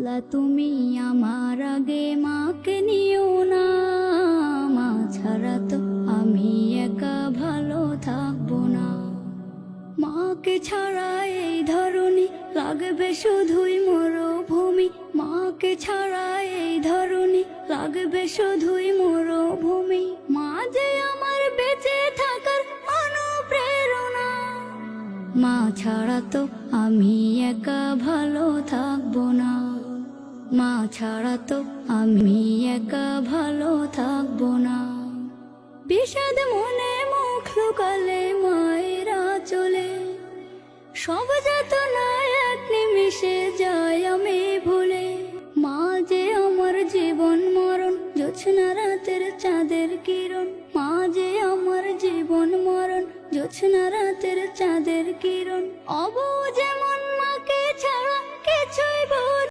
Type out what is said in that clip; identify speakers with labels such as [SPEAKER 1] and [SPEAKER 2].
[SPEAKER 1] আল্লাহ, তুমি আমার আগে মাকে নিও না। মা ছাড়া তো আমি একা ভালো থাকব না। মাকে ছাড়া এই ধরনী লাগবে শুধুই মরুভূমি। মাকে ছাড়া এই ধরনী লাগবে শুধুই মরুভূমি। মা যে আমার বেঁচে থাকার অনুপ্রেরণা। মা ছাড়া তো আমি একা ভালো থাকব না। মা ছাড়া তো আমি একা ভালো থাকব না। বিষাদ মনে মুখ লুকালে মায়েরা চলে। সব যাত না এক নিমিশে যায় আমি ভুলে। মা যে আমার জীবন মরণ জোছনা রাতের চাঁদের কিরণ। মা যে আমার জীবন মরণ জোছনা রাতের চাঁদের কিরণ। অব